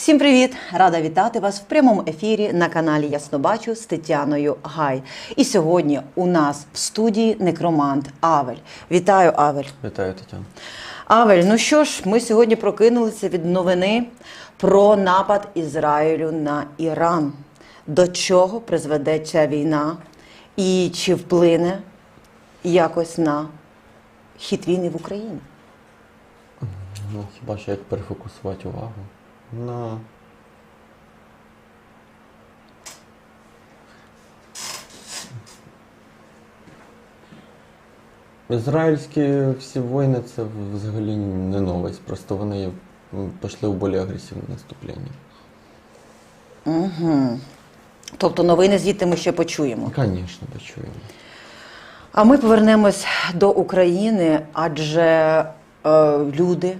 Всім привіт! Рада вітати вас в прямому ефірі на каналі Яснобачу з Тетяною Гай. І сьогодні у нас в студії некромант Авель. Вітаю, Авель. Вітаю, Тетяна. Авель, ну що ж, ми сьогодні прокинулися від новини про напад Ізраїлю на Іран. До чого призведе ця війна і чи вплине якось на хід війни в Україні? Ну, хіба що як перефокусувати увагу? На. Ізраїльські всі воїни це взагалі не новость, просто вони пішли в більш агресивне наступлення. Угу. Тобто новини звідти ми ще почуємо. Звісно, почуємо. А ми повернемось до України, адже е, люди,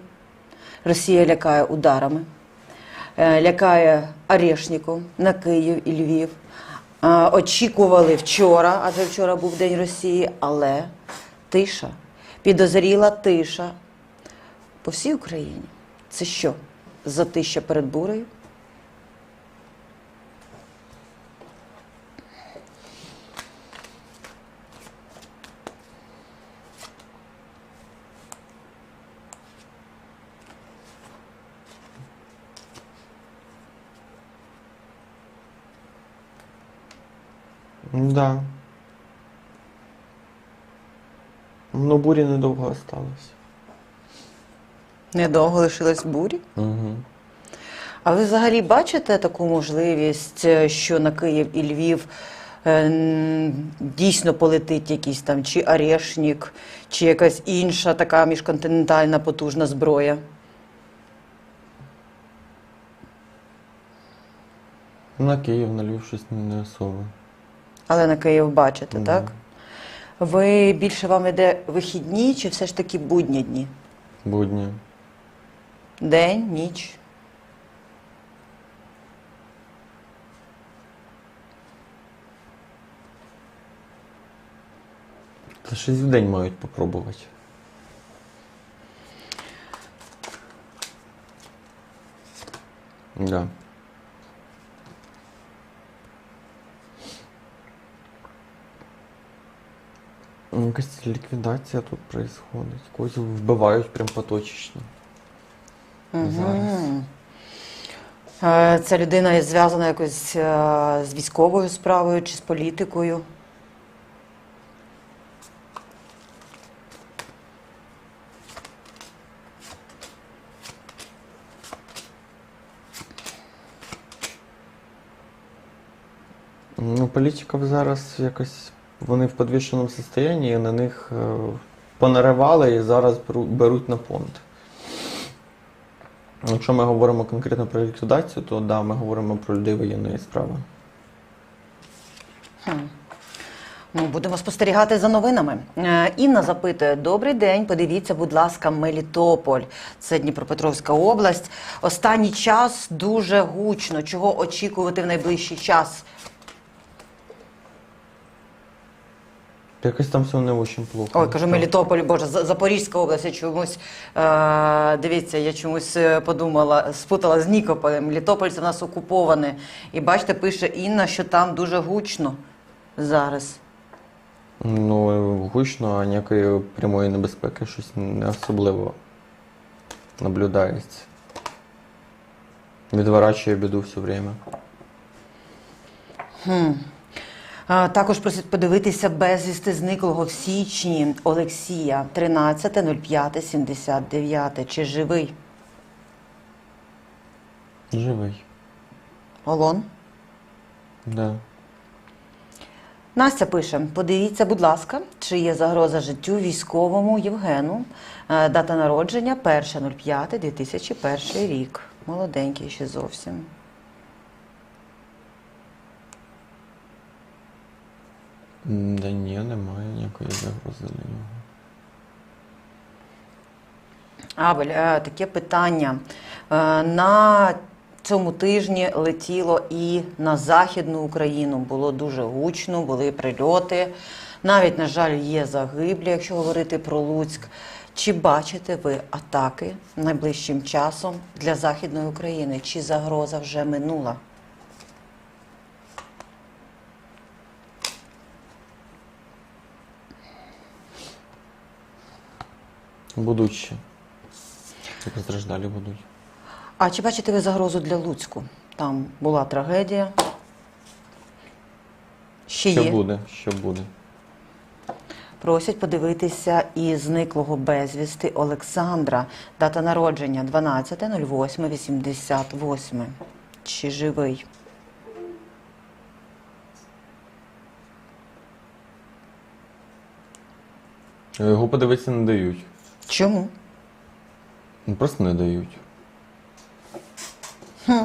Росія лякає ударами, лякає Орешником на Київ і Львів. Е, очікували вчора, адже вчора був День Росії, але тиша, підозріла тиша по всій Україні. Це що? Затища перед бурею? Да. Ну, бурі недовго осталось. Недовго лишилось бурі? Угу. А ви взагалі бачите таку можливість, е, що на Київ і Львів е, дійсно полетить якийсь там чи Орешник, чи якась інша така міжконтинентальна потужна зброя? На Київ, на Львів щось не особо. Але на Київ бачите, Мгм. так? Ви більше вам іде вихідні чи все ж таки будні дні? Будні. День, ніч? Та щось в день мають попробувати. Да. Ну, Якась ліквідація тут происходить. Когось вбивають прям поточечно. Зараз. Ця людина зв'язана якось е, з військовою справою чи з політикою? Ну, політиків зараз якось вони в підвішеному стані, і на них е, понаривали і зараз беру- беруть на понт. Якщо ми говоримо конкретно про ліквідацію, то да, ми говоримо про людей воєнної справи. Хм. Ну, будемо спостерігати за новинами. Е, Інна запитує: Добрий день. Подивіться, будь ласка, Мелітополь. Це Дніпропетровська область. Останній час дуже гучно. Чого очікувати в найближчий час? Якось там все не дуже плохо. Ой, кажу, Мелітополь, боже, За- Запорізька область. Я чомусь е, дивіться, я чомусь е, подумала, спутала з Нікополем. Мелітополь це в нас окуповане. І бачите, пише Інна, що там дуже гучно зараз. Ну, гучно, а ніякої прямої небезпеки щось не особливо наблюдається. Відворачує біду все время. Хм. Також просить подивитися безвісти зниклого в січні Олексія 13.05.79. Чи живий? Живий. Олон? Да. Настя пише: подивіться, будь ласка, чи є загроза життю військовому Євгену. Е, Дата народження 1.05.2001 рік. Молоденький ще зовсім. Да ні, немає ніякої загрози для нього. Абель, е, таке питання. Е, На цьому тижні летіло і на Західну Україну. Було дуже гучно, були прильоти. Навіть, на жаль, є загиблі, якщо говорити про Луцьк. Чи бачите ви атаки найближчим часом для Західної України? Чи загроза вже минула? Будуть ще. І постраждалі будуть. А чи бачите ви загрозу для Луцьку? Там була трагедія. Ще Що є. буде, що буде. Просять подивитися і зниклого безвісти Олександра. Дата народження 12.08.88. Чи живий? Його подивитися не дають. Чому? Ну, Просто не дають. Е,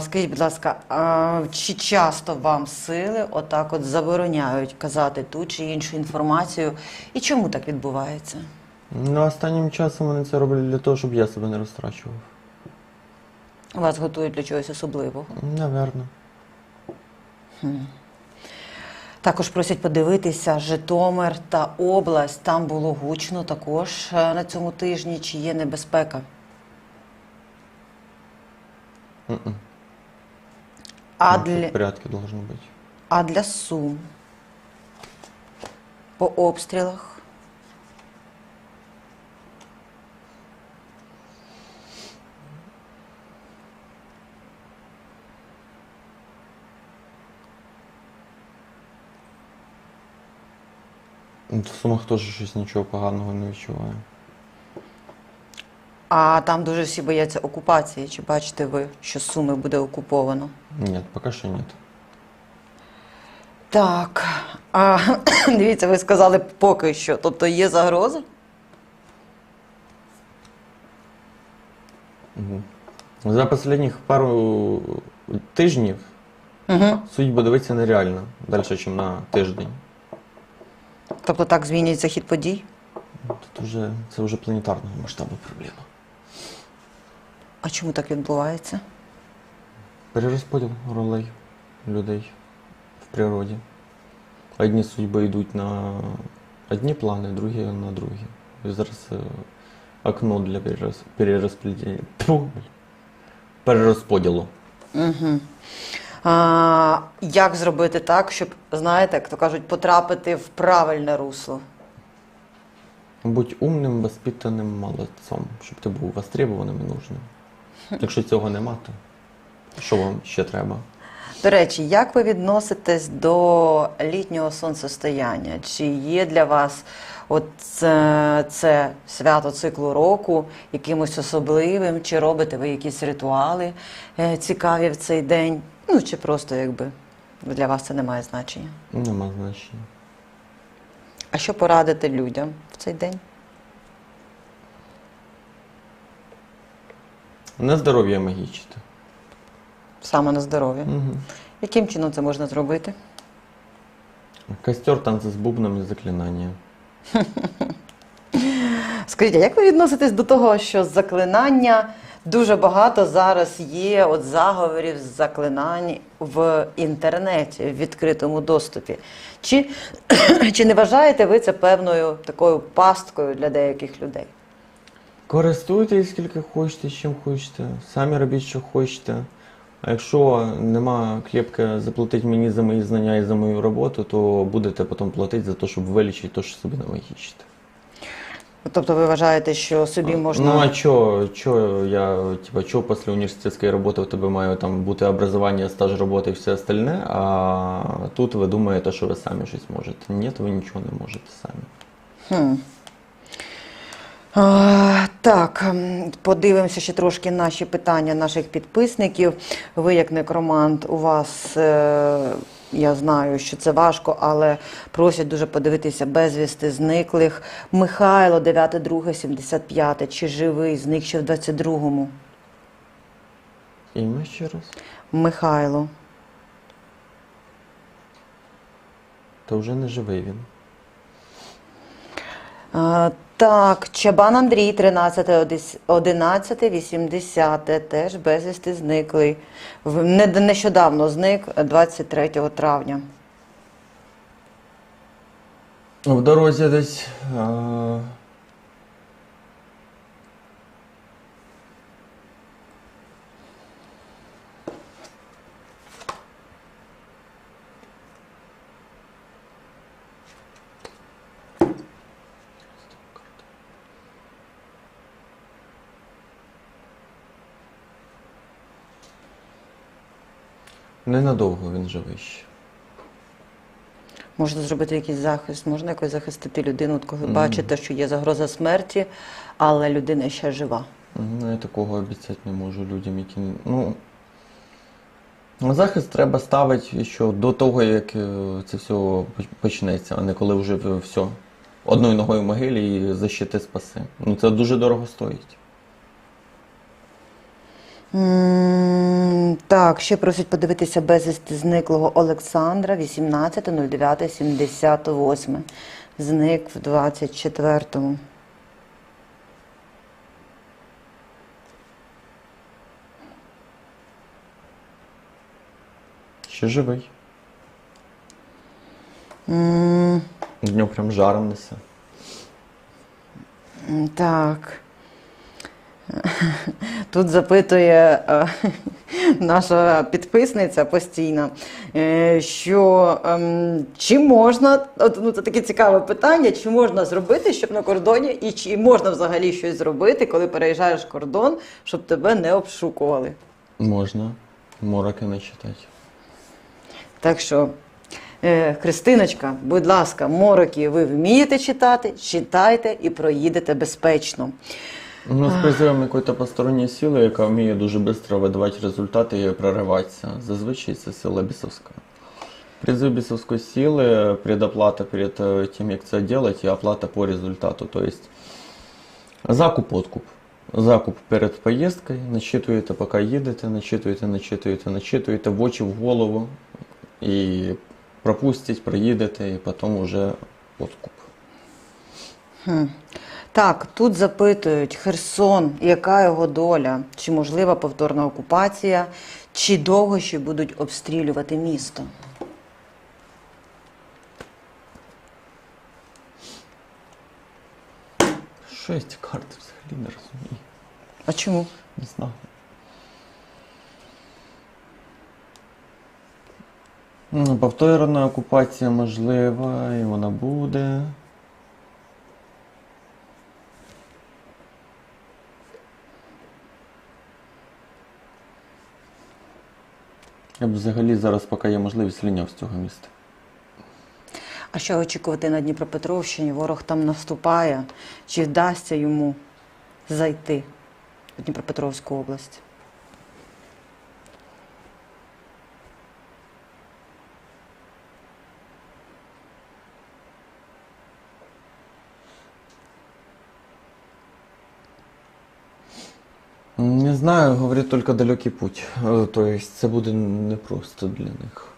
скажіть, будь ласка, а чи часто вам сили отак от забороняють казати ту чи іншу інформацію? І чому так відбувається? Ну, останнім часом вони це роблять для того, щоб я себе не розтрачував. Вас готують для чогось особливого? Наверно. Також просять подивитися Житомир та область. Там було гучно також е, на цьому тижні. Чи є небезпека? А для, Порядки, а для Сум? По обстрілах? В Сумах теж щось нічого поганого не відчуваю. А там дуже всі бояться окупації. Чи бачите ви, що Суми буде окуповано? Ні, поки що ні. Так. А, дивіться, ви сказали поки що. Тобто є загроза? Мгм. За останніх пару тижнів Угу. судьба дивиться нереально далі, ніж на тиждень. Тобто так змінюється хід подій? Тут вже це вже планетарного масштабу проблема. А чому так відбувається? Перерозподіл ролей людей в природі. Одні судьби йдуть на одні плани, другі на другі. І зараз е, окно для перераз... перерозподілення. Перерозподілу. Угу. А, як зробити так, щоб, знаєте, як то кажуть, потрапити в правильне русло? Будь умним, воспитаним молодцом, щоб ти був востребованим і нужним. Якщо цього нема, то що вам ще треба? До речі, як ви відноситесь до літнього сонцестояння? Чи є для вас от це, це свято циклу року якимось особливим? Чи робите ви якісь ритуали е, цікаві в цей день? Ну чи просто якби для вас це не має значення? Нема значення. А що порадити людям в цей день? На здоров'я магічити. Саме на здоров'я. Угу. Яким чином це можна зробити? Костер, танці з бубном і заклинання. Скажіть, а як ви відноситесь до того, що заклинання дуже багато зараз є от заговорів заклинань в інтернеті, в відкритому доступі? Чи, чи не вважаєте ви це певною такою пасткою для деяких людей? Користуйтесь скільки хочете, чим хочете, самі робіть, що хочете. А якщо нема клепки заплатити мені за мої знання і за мою роботу, то будете потім платити за те, щоб вилічити те, що собі намагічите. Тобто ви вважаєте, що собі можна. Ну а чо, чо я, типа, чо після університетської роботи у тебе має там бути образування, стаж роботи і все остальне, а тут ви думаєте, що ви самі щось можете. Ні, ви нічого не можете самі. Хм. А, так, подивимося ще трошки наші питання наших підписників. Ви, як некромант, у вас, е, я знаю, що це важко, але просять дуже подивитися безвісти зниклих. Михайло, 9.2.75, чи живий, зник ще в 22-му. Ім'я ще раз. Михайло. То вже не живий він. Так, Чабан Андрій, 13, 11, 80, теж безвісти зниклий. Нещодавно зник 23 травня. В дорозі десь. Ненадовго він живий ще. Можна зробити якийсь захист, можна якось захистити людину, от коли бачите, що є загроза смерті, але людина ще жива. Ну, я такого обіцяти не можу людям, які. Ну. Захист треба ставити ще до того, як е, це все почнеться, а не коли вже все. Одною ногою в могилі і защити спаси. Ну це дуже дорого стоїть. Так, ще просять подивитися безвісти зниклого Олександра 18.09.78. Зник в 24-му. Ще живий. М, В нього прям жаром несе. Так. Тут запитує е, наша підписниця постійно, е, що ем, чи можна, от, ну, це таке цікаве питання, чи можна зробити, щоб на кордоні, і чи можна взагалі щось зробити, коли переїжджаєш кордон, щоб тебе не обшукували. Можна. Мороки не читати. Так що, е, Христиночка, будь ласка, мороки ви вмієте читати, читайте і проїдете безпечно. Ну, з призивом якоїсь посторонньої сили, яка вміє дуже швидко видавати результати і прориватися. Зазвичай це сила бісовська. Призыв бесовской силы, предоплата перед э, тем, как это делать, и оплата по результату. То есть закуп, откуп. Закуп перед поїздкою, начитуєте, поки їдете, начитуєте, начитуєте, начитуєте в очі, в голову, і пропустять, проїдете, і потім уже откуп. Хм. Так, тут запитують Херсон, яка його доля? Чи можлива повторна окупація, чи довго ще будуть обстрілювати місто? Що я ці карти взагалі не розумію? А чому? Не знаю. Ну, Повторна окупація можлива, і вона буде. Я б взагалі зараз, поки є можливість, ліняв з цього міста. А що очікувати на Дніпропетровщині? Ворог там наступає. Чи вдасться йому зайти в Дніпропетровську область? Не знаю, говорить тільки далекий путь. Е, Тобто це буде непросто для них.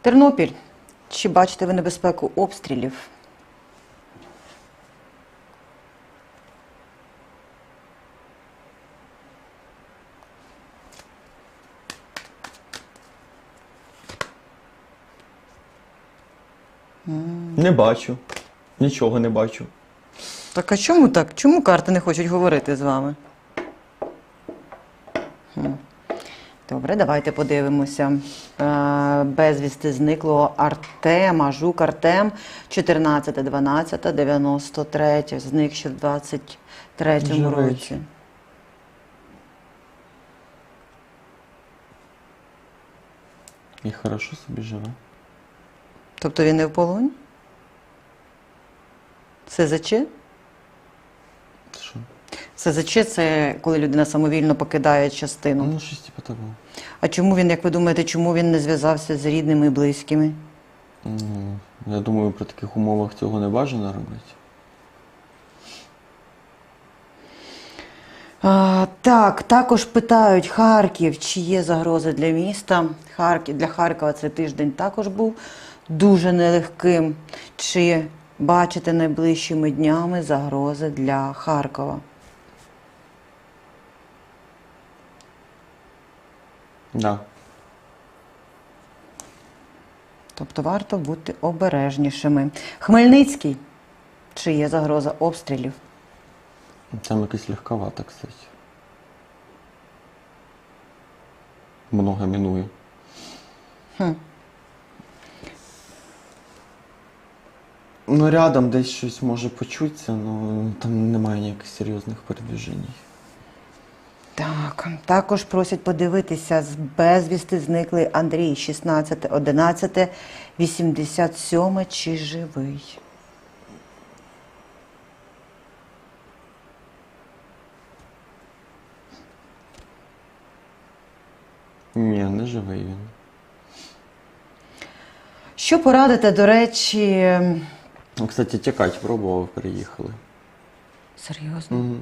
Тернопіль. Чи бачите ви небезпеку обстрілів? Не бачу. Нічого не бачу. Так а чому так? Чому карти не хочуть говорити з вами? Добре, давайте подивимося. Е, безвісти зниклого Артема, Жук Артем, 14.12.93. Зник ще в 23-му Живий. році. І хорошо собі живе. Тобто він не в полоні? СЗЧ? Що? СЗЧ це коли людина самовільно покидає частину. Ну, щось типу того. А чому він, як ви думаєте, чому він не зв'язався з рідними і близькими? Ну, я думаю, при таких умовах цього не бажано робити. А, так, також питають Харків, чи є загрози для міста. Харків, для Харкова цей тиждень також був дуже нелегким. Чи бачите найближчими днями загрози для Харкова? Да. Тобто варто бути обережнішими. Хмельницький. Чи є загроза обстрілів? Там якось легковато, кстати. Много минує. Хм. Ну, рядом десь щось може почутися, але там немає ніяких серйозних передвіжень. Так, також просять подивитися з безвісти зниклий Андрій 16, 11, 87, чи живий. Ні, не живий він. Що порадите, до речі, Кстати, тікать пробував, переїхали. серйозно? Угу.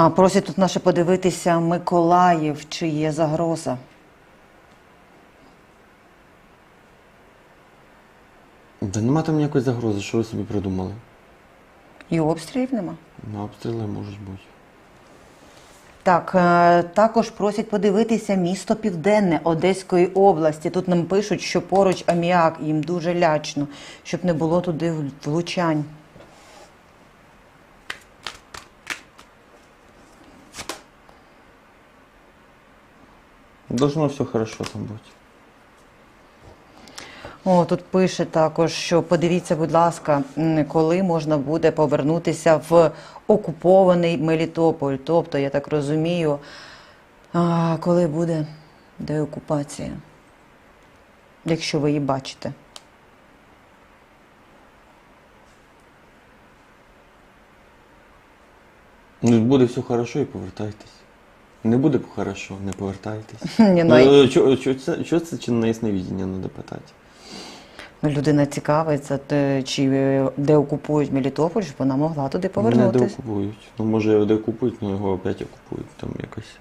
А, просять тут наше подивитися Миколаїв, чи є загроза. Да нема там ніякої загрози, що ви собі придумали? І обстрілів нема. Ну, обстріли можуть бути. Так, е, також просять подивитися місто Південне Одеської області. Тут нам пишуть, що поруч аміак, їм дуже лячно, щоб не було туди влучань. Должно все хорошо там бути. О, тут пише також, що подивіться, будь ласка, коли можна буде повернутися в окупований Мелітополь. Тобто, я так розумію, коли буде деокупація, якщо ви її бачите. Ну, буде все хорошо і повертайтесь. Не буде хорошо, не повертайтесь. Ні, ну, Ну, чо, чо, це, чи на ясновидіння треба питати? Ну, людина цікавиться, те, чи е, де окупують Мелітополь, щоб вона могла туди Не повернутися. деокупують. Ну, може, деокупують, але його опять окупують там якось.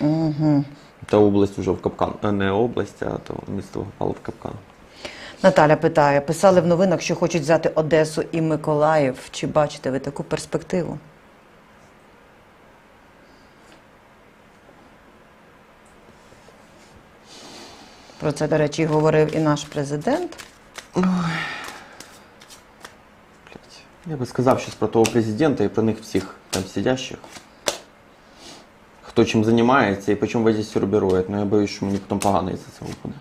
Угу. Та область вже в капкан. А не область, а то місто впало в капкан. Наталя питає: писали в новинах, що хочуть взяти Одесу і Миколаїв. Чи бачите ви таку перспективу? Про це, до речі, говорив і наш президент. Блядь. Я би сказав щось про того президента і про них всіх там сидящих. Хто чим займається і по чому весь рубірує, але я боюсь, що мені потім погано із-за цього буде.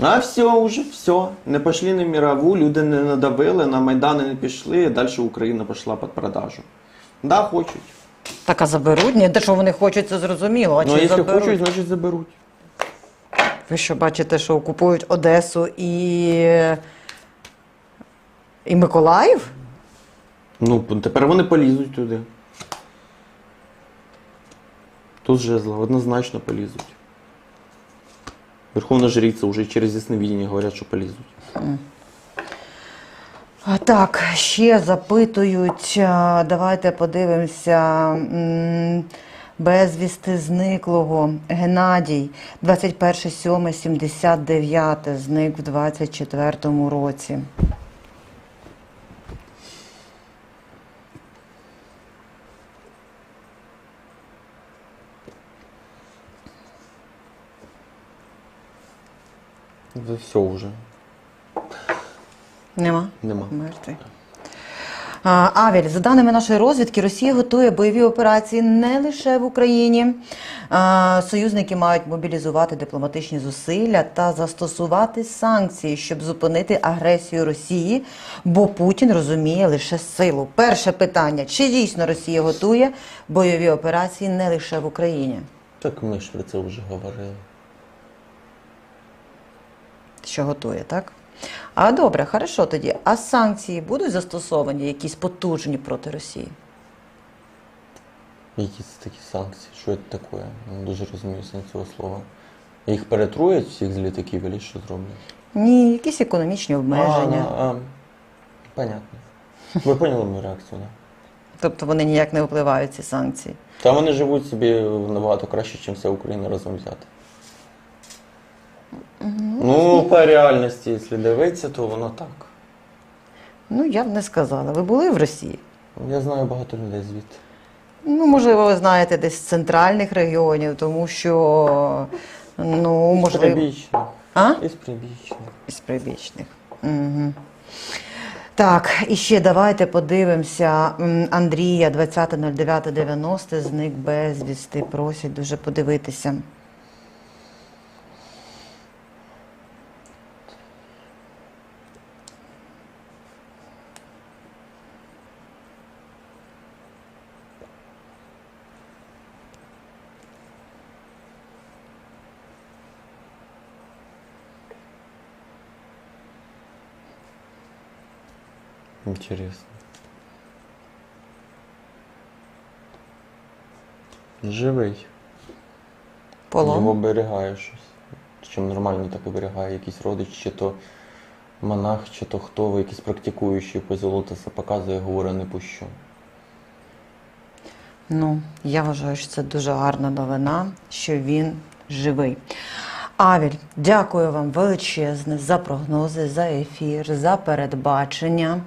А все уже, все. Не пішли на мирову, люди не надавили, на Майдани не пішли, далі Україна пішла під продажу. Да, хочуть. Так, а заберуть? Ні, те, що вони хочуть, це зрозуміло. А Ну, а чи якщо заберуть? хочуть, значить заберуть. Ви що бачите, що окупують Одесу і, і Миколаїв? Ну, тепер вони полізуть туди. Тут жезла, однозначно полізуть. Верховна жриця вже через ясновидіння говорять, що полізуть. Так, ще запитують, давайте подивимося. Безвісти зниклого Геннадій, 21.7.79, зник в 24-му році. Це все вже. Нема? Нема. Мертвий. А, Авель, за даними нашої розвідки, Росія готує бойові операції не лише в Україні. А, Союзники мають мобілізувати дипломатичні зусилля та застосувати санкції, щоб зупинити агресію Росії, бо Путін розуміє лише силу. Перше питання: чи дійсно Росія готує бойові операції не лише в Україні? Так ми ж про це вже говорили. Що готує, так? А добре, хорошо тоді. А санкції будуть застосовані якісь потужні проти Росії? Якісь такі санкції, що це таке? Не дуже розумію сенс цього слова. Їх перетруять всіх з літаків, або що зроблять? Ні, якісь економічні обмеження. А, а, понятно. Ви поняли мою реакцію, так? Тобто вони ніяк не впливають ці санкції. Та вони живуть собі набагато краще, ніж вся Україна разом взята. Ну, по реальності, якщо дивитися, то воно так. Ну, я б не сказала. Ви були в Росії? Я знаю багато людей звідти. Ну, можливо, ви знаєте десь з центральних регіонів, тому що ну, З можливо. прибічних. А? Із прибічних. Із прибічних. Угу. Так, і ще давайте подивимося. М, Андрія 20.09.90 зник безвісти. Просять дуже подивитися. Інтересно. Живий. Полон. Його берегає щось. Чим нормально так оберігає якийсь родич, чи то монах, чи то хто якийсь практикуючий по золотоса показує, говорить не пущу. Ну, я вважаю, що це дуже гарна новина, що він живий. Авіль, дякую вам величезне за прогнози, за ефір, за передбачення.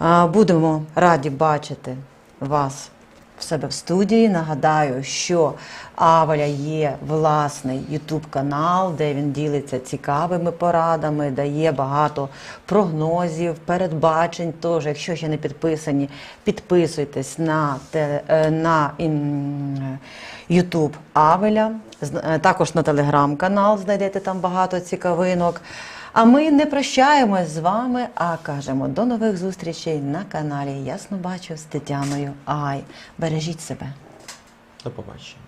Будемо раді бачити вас в себе в студії. Нагадаю, що Авеля є власний YouTube канал, де він ділиться цікавими порадами, дає багато прогнозів, передбачень. Тож, якщо ще не підписані, підписуйтесь на, те, е, на YouTube Авеля, е, також на телеграм-канал знайдете там багато цікавинок. А ми не прощаємось з вами, а кажемо до нових зустрічей на каналі Ясно бачу з Тетяною Ай. Бережіть себе. До побачення.